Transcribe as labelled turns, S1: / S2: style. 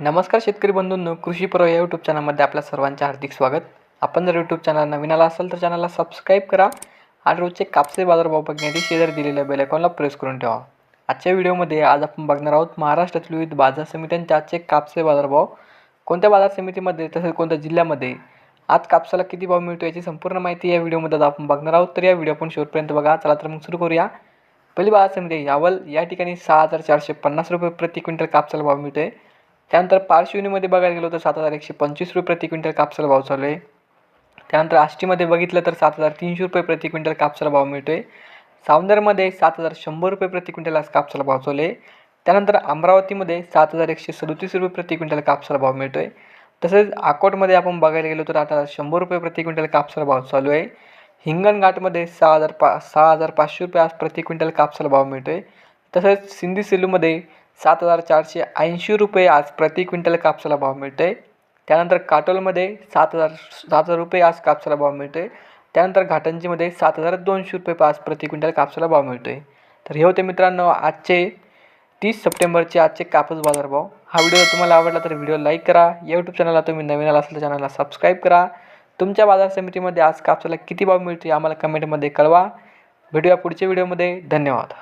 S1: नमस्कार शेतकरी बंधूंनो कृषी पर्व या यूट्यूब चॅनलमध्ये आपल्या सर्वांचे हार्दिक स्वागत. आपण जर यूट्यूब चॅनल नवीन आला असाल तर चॅनलला सबस्क्राईब करा आणि रोजचे कापसे बाजारभाव बघण्यासाठी शेजारी दिलेल्या बेलकॉनला प्रेस करून ठेवा. आजच्या व्हिडिओमध्ये आज आपण बघणार आहोत महाराष्ट्रातील विविध बाजार समित्यांचे आजचे कापसे बाजारभाव. कोणत्या बाजार समितीमध्ये तसेच कोणत्या जिल्ह्यामध्ये आज कापसाला किती भाव मिळतो याची संपूर्ण माहिती या व्हिडिओमध्ये आज आपण बघणार आहोत. तर या व्हिडिओ आपण शेवटपर्यंत बघा. चला तर मग सुरू करूया. पहिली बाजार समिती यावल. या ठिकाणी सहा हजार चारशे पन्नास रुपये प्रति क्विंटल कापसाला भाव मिळतो आहे त्यानंतर पारशिवनीमध्ये बघायला गेलो तर सात हजार एकशे पंचवीस रुपये प्रति क्विंटल कापसाला भाव चालू आहे. त्यानंतर आष्टीमध्ये बघितलं तर सात हजार तीनशे रुपये प्रति क्विंटल कापसाला भाव मिळतो आहे सावंदरमध्ये सात हजार शंभर रुपये प्रति क्विंटल आज कापसाला भाव चालू आहे. त्यानंतर अमरावतीमध्ये सात हजार एकशे सदोतीस रुपये प्रति क्विंटल कापसाला भाव मिळतो आहे तसेच अकोटमध्ये आपण बघायला गेलो तर आता शंभर रुपये प्रति क्विंटल कापसाला भाव चालू आहे. हिंगणघाटमध्ये सहा हजार पा सहा हजार पाचशे रुपये आज प्रति क्विंटल कापसाला भाव मिळतो आहे तसेच सिंधी सेलूमध्ये सात हजार चारशे ऐंशी रुपये आज प्रति क्विंटल कापसाला भाव मिळतो आहे त्यानंतर काटोलमध्ये सात हजार सात हजार रुपये आज कापसाला भाव मिळतो आहे त्यानंतर घाटंजीमध्ये सात हजार दोनशे रुपये पाच प्रति क्विंटल कापसाला भाव मिळतो आहे तर हे होते मित्रांनो आजचे तीस सप्टेंबरचे आजचे कापूस बाजारभाव. हा व्हिडिओ तुम्हाला आवडला तर व्हिडिओ लाईक करा. यूट्यूब चॅनलला तुम्ही नवीन आला असेल तर चॅनलला सबस्क्राईब करा. तुमच्या बाजार समितीमध्ये आज कापसाला किती भाव मिळतो आम्हाला कमेंटमध्ये कळवा. भेटूया पुढच्या व्हिडिओमध्ये धन्यवाद.